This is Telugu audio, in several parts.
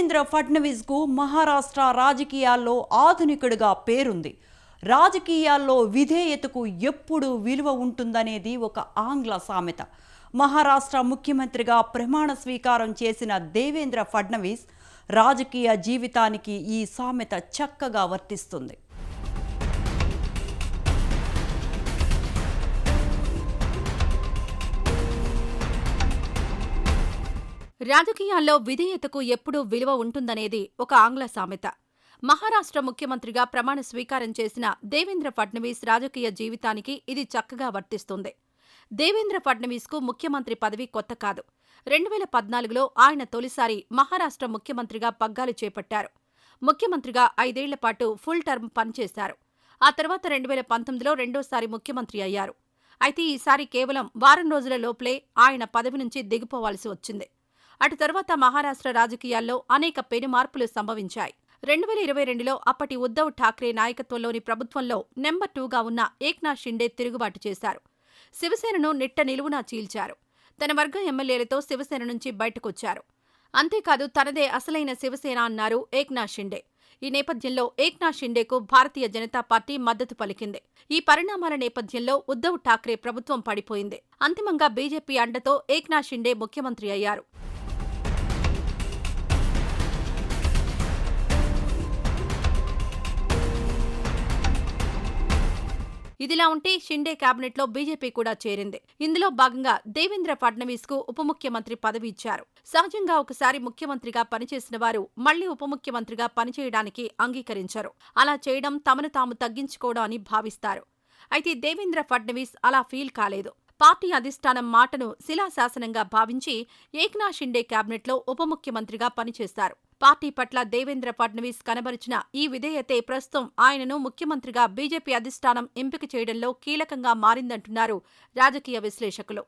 దేవేంద్ర ఫడ్నవీస్కు మహారాష్ట్ర రాజకీయాల్లో ఆధునికుడిగా పేరుంది. రాజకీయాల్లో విధేయతకు ఎప్పుడు విలువ ఉంటుందనేది ఒక ఆంగ్ల సామెత. మహారాష్ట్ర ముఖ్యమంత్రిగా ప్రమాణ స్వీకారం చేసిన దేవేంద్ర ఫడ్నవీస్ రాజకీయ జీవితానికి ఈ సామెత చక్కగా వర్తిస్తుంది. రాజకీయాల్లో విధేయతకు ఎప్పుడూ విలువ ఉంటుందనేది ఒక ఆంగ్ల సామెత. మహారాష్ట్ర ముఖ్యమంత్రిగా ప్రమాణ స్వీకారం చేసిన దేవేంద్ర ఫడ్నవీస్ రాజకీయ జీవితానికి ఇది చక్కగా వర్తిస్తుంది. దేవేంద్ర ఫడ్నవీస్కు ముఖ్యమంత్రి పదవి కొత్త కాదు. రెండు వేల పద్నాలుగులో ఆయన తొలిసారి మహారాష్ట్ర ముఖ్యమంత్రిగా పగ్గాలు చేపట్టారు. ముఖ్యమంత్రిగా ఐదేళ్ళ పాటు ఫుల్ టర్మ్ పనిచేశారు. ఆ తర్వాత రెండు వేల పంతొమ్మిదిలో రెండోసారి ముఖ్యమంత్రి అయ్యారు. అయితే ఈసారి కేవలం వారం రోజుల లోపలే ఆయన పదవి నుంచి దిగిపోవాల్సి వచ్చింది. అటు తర్వాత మహారాష్ట్ర రాజకీయాల్లో అనేక పెను మార్పులు సంభవించాయి. రెండు వేల ఇరవై రెండులో అప్పటి ఉద్దవ్ ఠాక్రే నాయకత్వంలోని ప్రభుత్వంలో నెంబర్ టూగా ఉన్న ఏక్నాథ్ షిండే తిరుగుబాటు చేశారు. శివసేనను నిట్ట నిలువునా చీల్చారు. తన వర్గ ఎమ్మెల్యేలతో శివసేన నుంచి బయటకొచ్చారు. అంతేకాదు తనదే అసలైన శివసేన అన్నారు ఏక్నాథ్ షిండే. ఈ నేపథ్యంలో ఏక్నాథ్ షిండేకు భారతీయ జనతా పార్టీ మద్దతు పలికింది. ఈ పరిణామాల నేపథ్యంలో ఉద్దవ్ ఠాక్రే ప్రభుత్వం పడిపోయింది. అంతిమంగా బీజేపీ అండతో ఏక్నాథ్ షిండే ముఖ్యమంత్రి అయ్యారు. ఇదిలా ఉంటే షిండే కేబినెట్లో బీజేపీ కూడా చేరింది. ఇందులో భాగంగా దేవేంద్ర ఫడ్నవీస్కు ఉప ముఖ్యమంత్రి పదవి ఇచ్చారు. సహజంగా ఒకసారి ముఖ్యమంత్రిగా పనిచేసిన వారు మళ్ళీ ఉప ముఖ్యమంత్రిగా పనిచేయడానికి అంగీకరించారు. అలా చేయడం తమను తాము తగ్గించుకోవడం అని భావిస్తారు. అయితే దేవేంద్ర ఫడ్నవీస్ అలా ఫీల్ కాలేదు. పార్టీ అధిష్టానం మాటను శిలాశాసనంగా భావించి ఏక్నాథ్ షిండే కేబినెట్లో ఉప ముఖ్యమంత్రిగా పనిచేశారు పార్టీ పట్ల దేవేంద్ర ఫడ్నవీస్ కనబరిచిన ఈ విధేయతే ప్రస్తుతం ఆయనను ముఖ్యమంత్రిగా బీజేపీ అధిష్టానం ఎంపిక చేయడంలో కీలకంగా మారిందంటున్నారు రాజకీయ విశ్లేషకులు.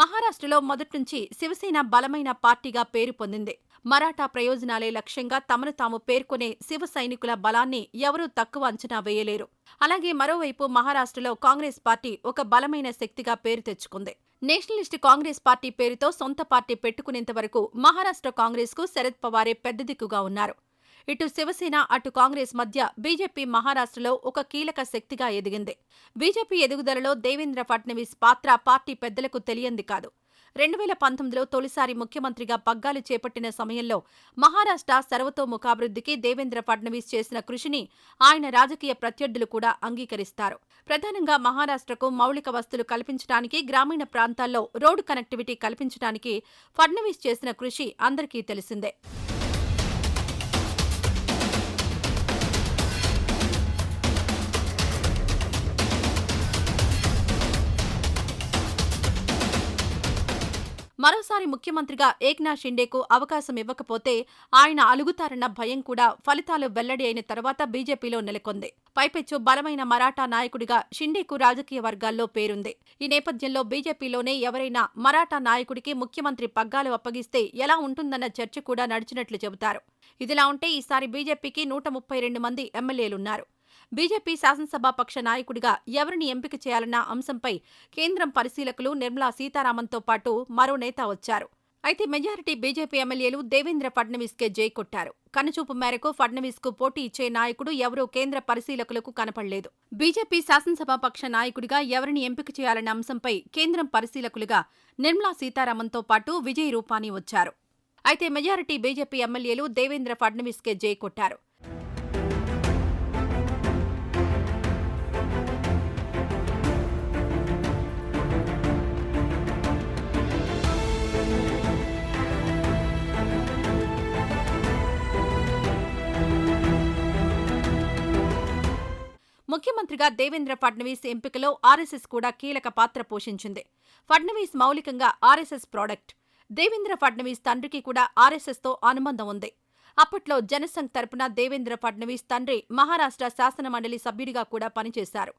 మహారాష్ట్రలో మొదట్నుంచి శివసేన బలమైన పార్టీగా పేరు పొందింది. మరాఠా ప్రయోజనాలే లక్ష్యంగా తమను తాము పేర్కొనే శివ సైనికుల బలాన్ని ఎవరూ తక్కువ అంచనా వేయలేరు. అలాగే మరోవైపు మహారాష్ట్రలో కాంగ్రెస్ పార్టీ ఒక బలమైన శక్తిగా పేరు తెచ్చుకుంది. నేషనలిస్ట్ కాంగ్రెస్ పార్టీ పేరుతో సొంత పార్టీ పెట్టుకునేంత వరకు మహారాష్ట్ర కాంగ్రెస్కు శరద్ పవారే పెద్ద దిక్కుగా ఉన్నారు. ఇటు శివసేన అటు కాంగ్రెస్ మధ్య బీజేపీ మహారాష్ట్రలో ఒక కీలక శక్తిగా ఎదిగింది. బీజేపీ ఎదుగుదలలో దేవేంద్ర ఫడ్నవీస్ పాత్ర పార్టీ పెద్దలకు తెలియంది కాదు. రెండు వేల పంతొమ్మిదిలో తొలిసారి ముఖ్యమంత్రిగా పగ్గాలు చేపట్టిన సమయంలో మహారాష్ట్ర సర్వతోముఖాభివృద్ధికి దేవేంద్ర ఫడ్నవీస్ చేసిన కృషిని ఆయన రాజకీయ ప్రత్యర్థులు కూడా అంగీకరిస్తారు. ప్రధానంగా మహారాష్ట్రకు మౌలిక వస్తువులు కల్పించడానికి గ్రామీణ ప్రాంతాల్లో రోడ్డు కనెక్టివిటీ కల్పించడానికి ఫడ్నవీస్ చేసిన కృషి అందరికీ తెలిసిందే. మరోసారి ముఖ్యమంత్రిగా ఏక్నాథ్ షిండేకు అవకాశం ఇవ్వకపోతే ఆయన అలుగుతారన్న భయం కూడా ఫలితాలు వెల్లడి అయిన తర్వాత బీజేపీలో నెలకొంది. పైపెచ్చు బలమైన మరాఠా నాయకుడిగా షిండేకు రాజకీయ వర్గాల్లో పేరుంది. ఈ నేపథ్యంలో బీజేపీలోనే ఎవరైనా మరాఠా నాయకుడికి ముఖ్యమంత్రి పగ్గాలు అప్పగిస్తే ఎలా ఉంటుందన్న చర్చ కూడా నడిచినట్లు చెబుతారు. ఇదిలా ఉంటే ఈసారి బీజేపీకి నూట ముప్పై రెండు మంది ఎమ్మెల్యేలున్నారు. బీజేపీ శాసనసభాపక్ష నాయకుడిగా ఎవరిని ఎంపిక చేయాలన్న అంశంపై కేంద్రం పరిశీలకులు నిర్మలా సీతారామన్తో పాటు మరో నేత వచ్చారు. అయితే మెజారిటీ బీజేపీ ఎమ్మెల్యేలు దేవేంద్ర ఫడ్నవీస్కే జై కొట్టారు. కనుచూపు మేరకు ఫడ్నవీస్కు పోటీ ఇచ్చే నాయకుడు ఎవరూ కేంద్ర పరిశీలకులకు కనపడలేదు. బీజేపీ శాసనసభాపక్ష నాయకుడిగా ఎవరిని ఎంపిక చేయాలన్న అంశంపై కేంద్రం పరిశీలకులుగా నిర్మలా సీతారామన్తో పాటు విజయ్ రూపానీ వచ్చారు. అయితే మెజారిటీ బీజేపీ ఎమ్మెల్యేలు దేవేంద్ర ఫడ్నవీస్కే జై కొట్టారు. ముఖ్యమంత్రిగా దేవేంద్ర ఫడ్నవీస్ ఎంపికలో ఆర్ఎస్ఎస్ కూడా కీలక పాత్ర పోషించింది. ఫడ్నవీస్ మౌలికంగా ఆర్ఎస్ఎస్ ప్రోడక్ట్. దేవేంద్ర ఫడ్నవీస్ తండ్రికి కూడా ఆర్ఎస్ఎస్తో అనుబంధం ఉంది. అప్పట్లో జనసంఘ్ తరపున దేవేంద్ర ఫడ్నవీస్ తండ్రి మహారాష్ట్ర శాసనమండలి సభ్యుడిగా కూడా పనిచేశారు.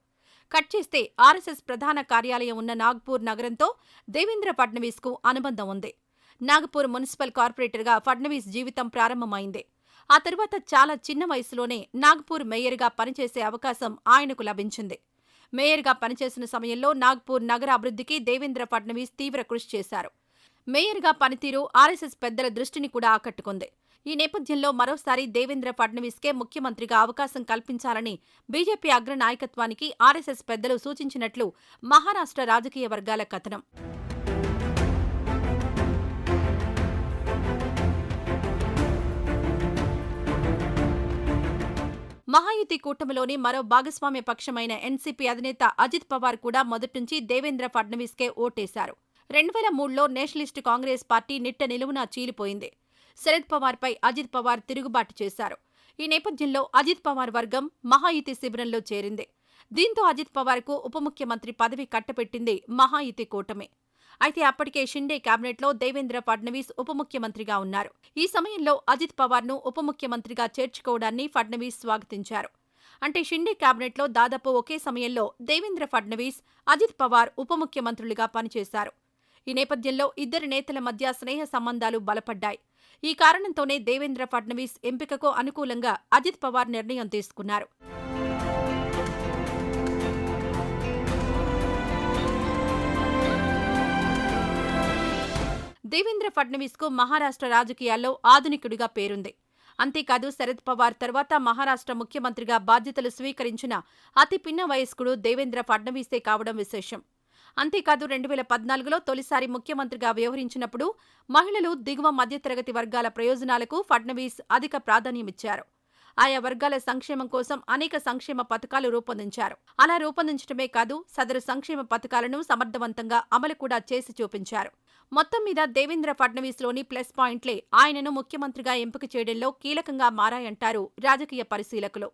కట్ చేస్తే ఆర్ఎస్ఎస్ ప్రధాన కార్యాలయం ఉన్న నాగ్పూర్ నగరంతో దేవేంద్ర ఫడ్నవీస్కు అనుబంధం ఉంది. నాగపూర్ మున్సిపల్ కార్పొరేటర్గా ఫడ్నవీస్ జీవితం ప్రారంభమైంది. ఆ తరువాత చాలా చిన్న వయసులోనే నాగ్పూర్ మేయర్గా పనిచేసే అవకాశం ఆయనకు లభించింది. మేయర్గా పనిచేసిన సమయంలో నాగ్పూర్ నగర అభివృద్ధికి దేవేంద్ర ఫడ్నవీస్ తీవ్ర కృషి చేశారు. మేయర్గా పనితీరు ఆర్ఎస్ఎస్ పెద్దల దృష్టిని కూడా ఆకట్టుకుంది. ఈ నేపథ్యంలో మరోసారి దేవేంద్ర ఫడ్నవీస్కే ముఖ్యమంత్రిగా అవకాశం కల్పించాలని బీజేపీ అగ్ర నాయకత్వానికి ఆర్ఎస్ఎస్ పెద్దలు సూచించినట్లు మహారాష్ట్ర రాజకీయ వర్గాల కథనం. మహాయుతి కూటమిలోని మరో భాగస్వామ్య పక్షమైన ఎన్సీపీ అధినేత అజిత్ పవార్ కూడా మొదట్నుంచి దేవేంద్ర ఫడ్నవీస్కే ఓటేశారు. రెండు వేల మూడులో నేషనలిస్ట్ కాంగ్రెస్ పార్టీ నిట్ట నిలువునా చీలిపోయింది. శరద్ పవార్పై అజిత్ పవార్ తిరుగుబాటు చేశారు. ఈ నేపథ్యంలో అజిత్ పవార్ వర్గం మహాయుతి శిబిరంలో చేరింది. దీంతో అజిత్ పవార్కు ఉప ముఖ్యమంత్రి పదవి కట్టపెట్టింది మహాయుతి కూటమి. అయితే అప్పటికే షిండే కేబినెట్లో దేవేంద్ర ఫడ్నవీస్ ఉప ముఖ్యమంత్రిగా ఉన్నారు. ఈ సమయంలో అజిత్ పవార్ను ఉప ముఖ్యమంత్రిగా చేర్చుకోవడాన్ని ఫడ్నవీస్ స్వాగతించారు. అంటే షిండే కేబినెట్లో దాదాపు ఒకే సమయంలో దేవేంద్ర ఫడ్నవీస్ అజిత్ పవార్ ఉప ముఖ్యమంత్రులుగా పనిచేశారు. ఈ నేపథ్యంలో ఇద్దరు నేతల మధ్య స్నేహ సంబంధాలు బలపడ్డాయి. ఈ కారణంతోనే దేవేంద్ర ఫడ్నవీస్ ఎంపికకు అనుకూలంగా అజిత్ పవార్ నిర్ణయం తీసుకున్నారు. దేవేంద్ర ఫడ్నవీస్కు మహారాష్ట్ర రాజకీయాల్లో ఆధునికుడిగా పేరుంది. అంతేకాదు శరద్ పవార్ తర్వాత మహారాష్ట్ర ముఖ్యమంత్రిగా బాధ్యతలు స్వీకరించిన అతి పిన్న వయస్కుడు దేవేంద్ర ఫడ్నవీసే కావడం విశేషం. అంతేకాదు రెండు వేల పద్నాలుగులో తొలిసారి ముఖ్యమంత్రిగా వ్యవహరించినప్పుడు మహిళలు దిగువ మధ్యతరగతి వర్గాల ప్రయోజనాలకు ఫడ్నవీస్ అధిక ప్రాధాన్యమిచ్చారు. ఆయా వర్గాల సంక్షేమం కోసం అనేక సంక్షేమ పథకాలు రూపొందించారు. అలా రూపొందించడమే కాదు సదరు సంక్షేమ పథకాలను సమర్థవంతంగా అమలు కూడా చేసి చూపించారు. మొత్తం మీద దేవేంద్ర ఫడ్నవీస్లోని ప్లస్ పాయింట్లే ఆయనను ముఖ్యమంత్రిగా ఎంపిక చేయడంలో కీలకంగా మారాయంటారు రాజకీయ పరిశీలకులు.